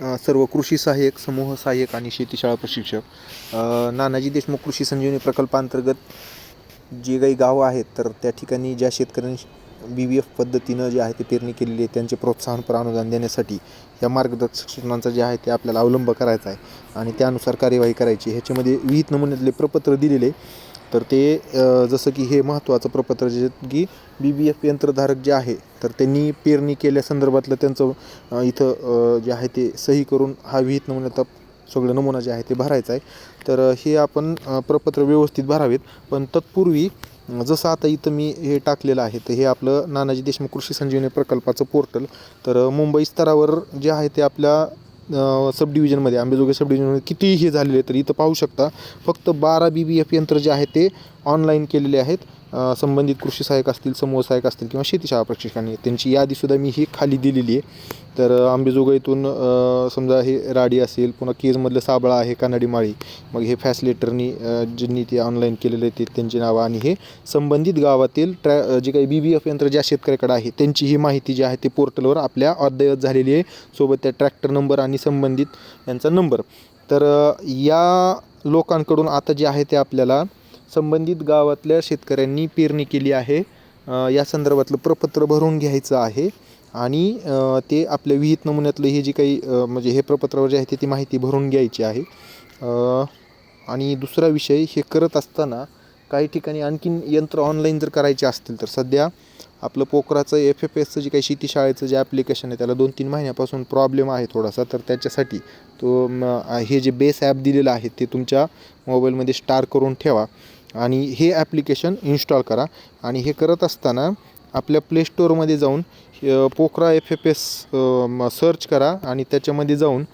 सर्व कृषी सहाय्यक समूह सहाय्यक आणि शेतीशाळा प्रशिक्षक. नानाजी देशमुख कृषी संजीवनी प्रकल्पांतर्गत जे काही गावं आहेत तर त्या ठिकाणी ज्या शेतकऱ्यांनी बी व्ही एफ पद्धतीनं जे आहे ते पेरणी केलेली आहे त्यांचे प्रोत्साहनपर अनुदान देण्यासाठी या मार्गदर्शक सूचनांचा जे आहे ते आपल्याला अवलंब करायचा आहे. आणि त्यानुसार कार्यवाही करायची ह्याच्यामध्ये विहित नमुन्यातले प्रपत्र दिलेले तर ते जसं की हे महत्त्वाचं प्रपत्र जे की बी बी एफ यंत्रधारक जे आहे तर त्यांनी पेरणी केल्यासंदर्भातलं त्यांचं इथं जे आहे ते सही करून हा विहित नमुन्याचा सगळं नमुना जे आहे ते भरायचा आहे. तर हे आपण प्रपत्र व्यवस्थित भरावेत. पण तत्पूर्वी जसं आता इथं मी हे टाकलेलं आहे तर हे आपलं नानाजी देशमुख कृषी संजीवनी प्रकल्पाचं पोर्टल. तर मुंबई स्तरावर जे आहे ते आपल्या सब डिव्हिजनमध्ये आंबेजोगाई सब डिव्हिजनमध्ये कितीही हे झालेले तर इथं पाहू शकता. फक्त बारा बी बी एफ यंत्र जे आहे ते ऑनलाईन केलेले आहेत. संबंधित कृषी सहाय्यक असतील समूह सहाय्यक असतील किंवा शेतीशाळा प्रशिक्षकांनी. त्यांची यादीसुद्धा मी ही खाली दिलेली आहे. तर आंबेजोगाईतून समजा हे राडी असेल पुन्हा केजमधलं साबळा आहे कानडी माळी. मग हे फॅसिलेटरनी ज्यांनी ते ऑनलाईन केलेले ते त्यांची नावं आणि हे संबंधित गावातील ट्रॅ जे काही बी बी एफ यंत्र ज्या शेतकऱ्याकडे आहे त्यांची ही माहिती जी आहे ते पोर्टलवर आपल्या अद्ययावत झालेली आहे. सोबत त्या ट्रॅक्टर नंबर आणि संबंधित यांचा नंबर तर या लोकांकडून आता जे आहे ते आपल्याला संबंधित गावातल्या शेतकऱ्यांनी पेरणी केली आहे. या संदर्भातलं प्रपत्र भरून घ्यायचं आहे. आणि ते आपल्या विहित नमुन्यातलं हे जे काही म्हणजे हे प्रपत्रावर जे आहे ते ती माहिती भरून घ्यायची आहे. आणि दुसरा विषय हे करत असताना काही ठिकाणी आणखीन यंत्र ऑनलाईन जर करायचे असतील तर सध्या आपलं पोखराचं एफ एफ एसचं जे काही शेतीशाळेचं जे ॲप्लिकेशन आहे त्याला दोन तीन महिन्यापासून प्रॉब्लेम आहे थोडासा. तर त्याच्यासाठी तो हे जे बेस ॲप दिलेलं आहे ते तुमच्या मोबाईलमध्ये स्टार करून ठेवा. आणि हे ॲप्लिकेशन इन्स्टॉल करा. आणि हे करत असताना आपल्या प्ले स्टोअरमध्ये जाऊन PoCRA F F S search करा आणि त्याच्यामध्ये जाऊन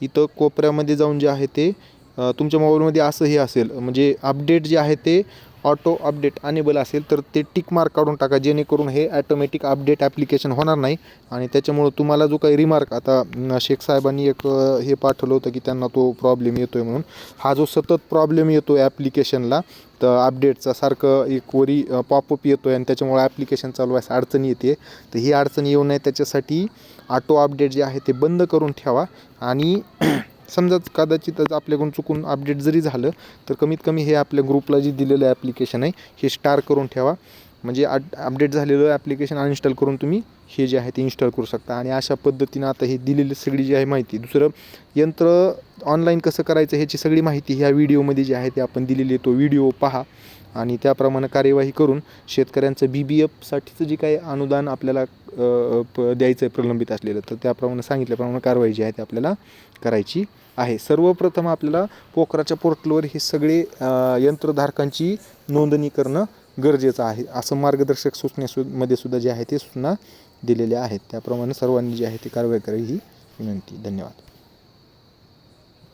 इथं कोपऱ्यामध्ये जाऊन जे आहे ते तुमच्या मोबाईलमध्ये असं हे असेल म्हणजे अपडेट जे आहे ते ऑटो अपडेट अनेबल असेल तर ते टिक मार्क काढून टाका जेणेकरून हे ॲटोमॅटिक अपडेट ॲप्लिकेशन होणार नाही. आणि त्याच्यामुळं तुम्हाला जो काही रिमार्क आता शेख साहेबांनी एक हे पाठवलं होतं की त्यांना तो प्रॉब्लेम येतो आहे म्हणून. हा जो सतत प्रॉब्लेम येतो आहे ॲप्लिकेशनला तर अपडेटचा सारखं एक वरी पॉपअप येतो आहे आणि त्याच्यामुळे ॲप्लिकेशन चालू चालवायस अडचण येते. तर ही अडचण येऊ नये त्याच्यासाठी ऑटो अपडेट जे आहे ते बंद करून ठेवा. आणि समजा कदाचितच आपल्याकडून चुकून अपडेट जरी झालं तर कमीत कमी हे आपल्या ग्रुपला जे दिलेलं ॲप्लिकेशन आहे हे स्टार करून ठेवा. म्हणजे अड अपडेट झालेलं ॲप्लिकेशन अनइन्स्टॉल करून तुम्ही हे जे आहे ते इन्स्टॉल करू शकता. आणि अशा पद्धतीनं आता हे दिलेली सगळी जी आहे माहिती दुसरं यंत्र ऑनलाईन कसं करायचं ह्याची सगळी माहिती ह्या व्हिडिओमध्ये जी आहे ते आपण दिलेली तो व्हिडिओ पहा. आणि त्याप्रमाणे कार्यवाही करून शेतकऱ्यांचं बी बी एफसाठीचं जे काही अनुदान आपल्याला प द्यायचं आहे प्रलंबित असलेलं तर त्याप्रमाणे सांगितल्याप्रमाणे कारवाई जी आहे ती आपल्याला करायची आहे. सर्वप्रथम आपल्याला पोखराच्या पोर्टलवर हे सगळे यंत्रधारकांची नोंदणी करणं गरजेचं आहे. असं मार्गदर्शक सूचनेमध्ये सुद्धा जे आहे ते सूचना दिलेल्या आहेत. त्याप्रमाणे सर्वांनी जी आहे ती कारवाई करावी ही विनंती. धन्यवाद.